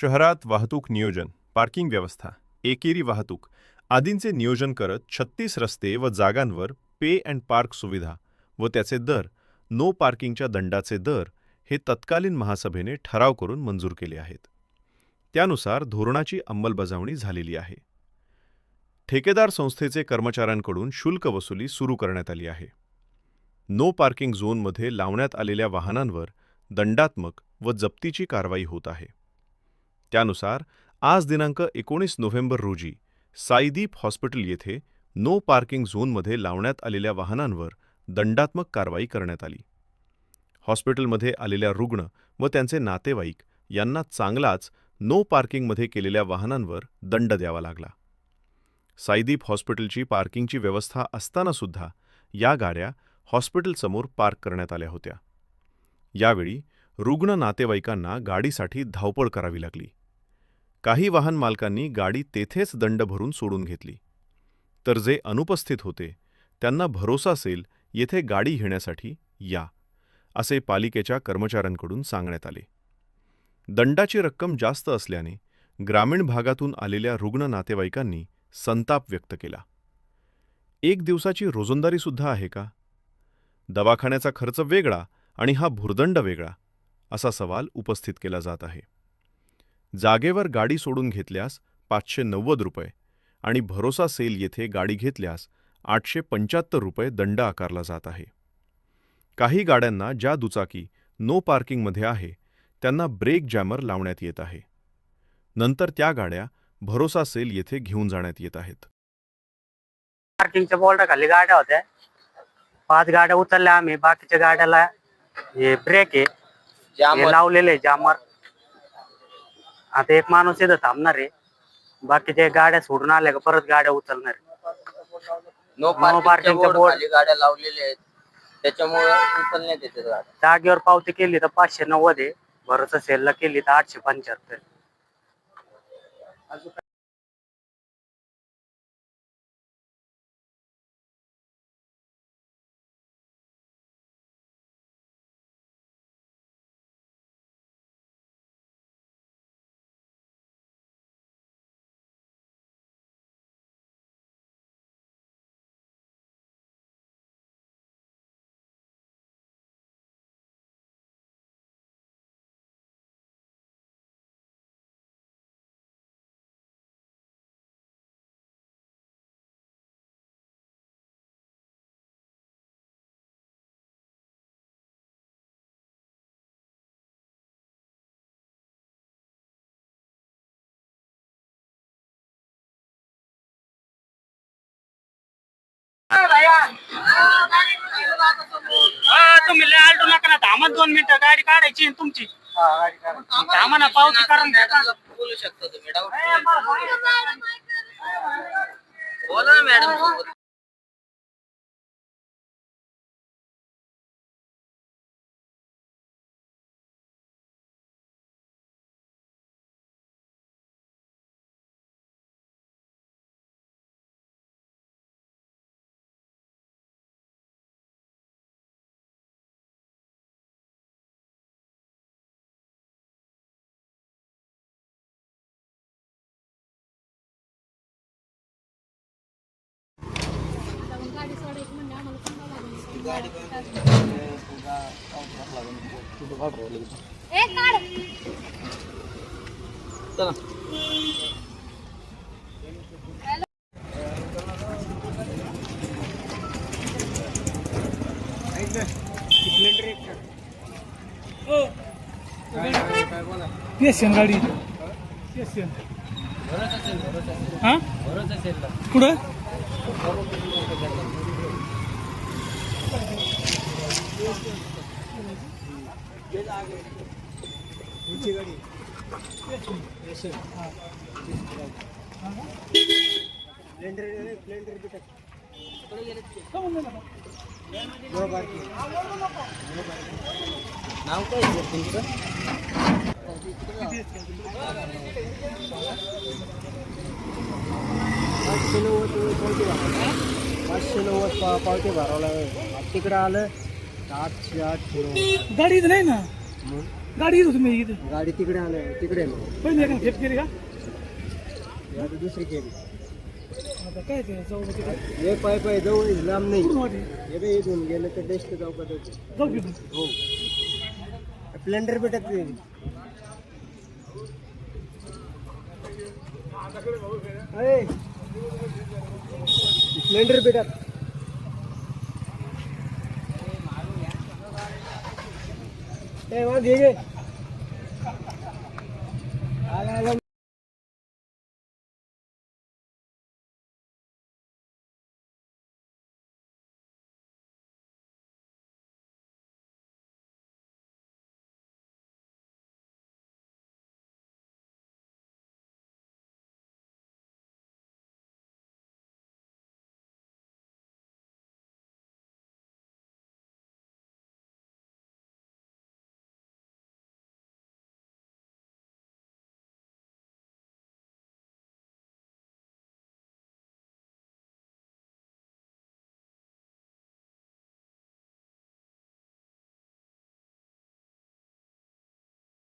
शहरात वाहतूक नियोजन पार्किंग व्यवस्था एकेरी वाहतूक आदींचे नियोजन करत छत्तीस रस्ते व जागांवर पे अँड पार्क सुविधा व त्याचे दर नो पार्किंगच्या दंडाचे दर हे तत्कालीन महासभेने ठराव करून मंजूर केले आहेत. त्यानुसार धोरणाची अंमलबजावणी झालेली आहे. ठेकेदार संस्थेचे कर्मचाऱ्यांकडून शुल्क वसुली सुरू करण्यात आली आहे. नो पार्किंग झोनमध्ये लावण्यात आलेल्या वाहनांवर दंडात्मक व जप्तीची कारवाई होत आहे. त्यानुसार आज दिनांक एकोणीस नोव्हेंबर रोजी साईदीप हॉस्पिटल येथे नो पार्किंग झोनमध्ये लावण्यात आलेल्या वाहनांवर दंडात्मक कारवाई करण्यात आली. हॉस्पिटलमध्ये आलेल्या रुग्ण व त्यांचे नातेवाईक यांना चांगलाच नो पार्किंगमध्ये केलेल्या वाहनांवर दंड द्यावा लागला. साईदीप हॉस्पिटलची पार्किंगची व्यवस्था असतानासुद्धा या गाड्या हॉस्पिटलसमोर पार्क करण्यात आल्या होत्या. यावेळी रुग्ण नातेवाईकांना गाडीसाठी धावपळ करावी लागली. काही वाहन मालकांनी गाडी तेथेच दंड भरून सोडून घेतली. तर जे अनुपस्थित होते त्यांना भरोसा असेल येथे गाडी घेण्यासाठी या असे पालिकेच्या कर्मचाऱ्यांकडून सांगण्यात आले. दंडाची रक्कम जास्त असल्याने ग्रामीण भागातून आलेल्या रुग्ण नातेवाईकांनी संताप व्यक्त केला. एक दिवसाची रोजंदारीसुद्धा आहे का? दवाखान्याचा खर्च वेगळा आणि हा भुर्दंड वेगळा असा सवाल उपस्थित केला जात आहे. जागेवर गाडी सोडून घेतल्यास पाचशे नव्वद रुपये आणि भरोसा सेल येथे गाडी घेतल्यास आठशे पंच्याहत्तर रुपये दंड आकारला जात आहे. काही गाड्यांना ज्या दुचाकी नो पार्किंगमध्ये आहे त्यांना ब्रेक जॅमर लावण्यात येत आहे. नंतर त्या गाड्या भरोसा सेल येथे घेऊन जाण्यात येत आहेत. पार्किंगच्या बोर्डा खाली गाड्या होत्या. पाच गाड्या उचलल्या आम्ही बाकीच्या गाड्याला हे ब्रेक आहे. हे लावलेले जामर आता एक माणूस इथं थांबणार आहे. बाकीच्या गाड्या सोडून आल्या का परत गाड्या उचलणार आहे. नो parking चा पार्किंगच्या board बोर्ड खाली गाड्या लावलेल्या आहेत. त्याच्यामुळे उचलण्यात येते गाड्या. जागेवर पावती केली तर पाचशे नव्वद आहे. भरोसा सेलला केली तर आठशे पंच्याहत्तर. तुम्ही लय आलटू नका ना थांबा दोन मिनिटं गाडी काढायची आहे तुमची. थांबा ना पावती करून घ्या. का? बोलू शकता तुम्ही डाऊट बोला ना मॅडम. पेशन गाडी. पेशन हा? कुठं? नाव काय आहे तुमचं? पाचशे पाचशे नव्वद पा पावती भरावं लागेल. तिकडं आलं तर आठशे आठशे नव्वद गाडी इथं नाही ना? मग? गाडी येत इथे? गाडी तिकडे आलं तिकडे आहे मग. पहिली एका खेप केली का? आता दुसरी केली. आता काय ते जाऊ तिकडे. हे पाय पाय जवळ लांब नाही. कुठून वाटे. हे बे इथून गेलं तर बेस्ट जाऊ का जाऊ जाऊ घेऊन हो. स्प्लेंडर भेटत नाही. स्प्लेंडर भेटत ए, वा, घे, घे.